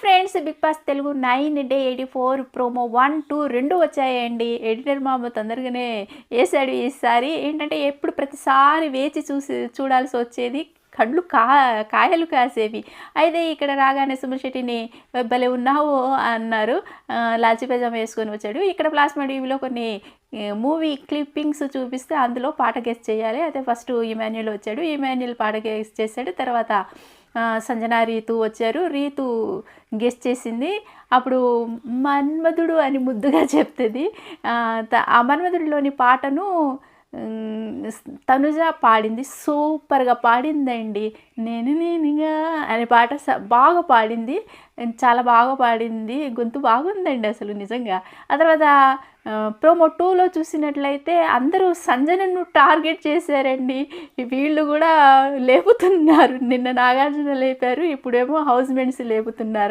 Friends big boss Telugu nine day eighty four promo one two రెండు వచ్చాయండి. Editor మామ తొందరగానే వేసాడు ఈసారి. ఏంటంటే ఎప్పుడు ప్రతిసారి వేచి చూసి చూడాల్సి వచ్చేది కళ్ళు కా కాయలు కాసేవి. అయితే ఇక్కడ రాగానే సుమశెట్టిని భలే ఉన్నావు అన్నారు. లాల్చి పైజామా వేసుకొని వచ్చాడు. ఇక్కడ ప్లాస్మా టీవీలో కొన్ని మూవీ క్లిప్పింగ్స్ చూపిస్తే అందులో పాట గెస్ట్ చేయాలి. అయితే ఫస్ట్ ఇమాన్యుల్ వచ్చాడు. ఇమాన్యుల్ పాట గెస్ట్ చేశాడు. తర్వాత సంజన రీతు వచ్చారు. రీతు గెస్ట్ చేసింది. అప్పుడు మన్మధుడు అని ముద్దుగా చెప్తుంది. ఆ, త- ఆ మన్మధుడిలోని పాటను తనుజ పాడింది సూపర్గా పాడిందండి. నేను నేనుగా అనే పాట స- బాగా పాడింది. చాలా బాగా పాడింది. గొంతు బాగుందండి అసలు నిజంగా. ఆ తర్వాత ప్రోమో టూలో చూసినట్లయితే అందరూ సంజనను టార్గెట్ చేశారండి. వీళ్ళు కూడా లేపుతున్నారు. నిన్న నాగార్జున లేపారు. ఇప్పుడేమో హౌస్ మేట్స్ లేపుతున్నారు.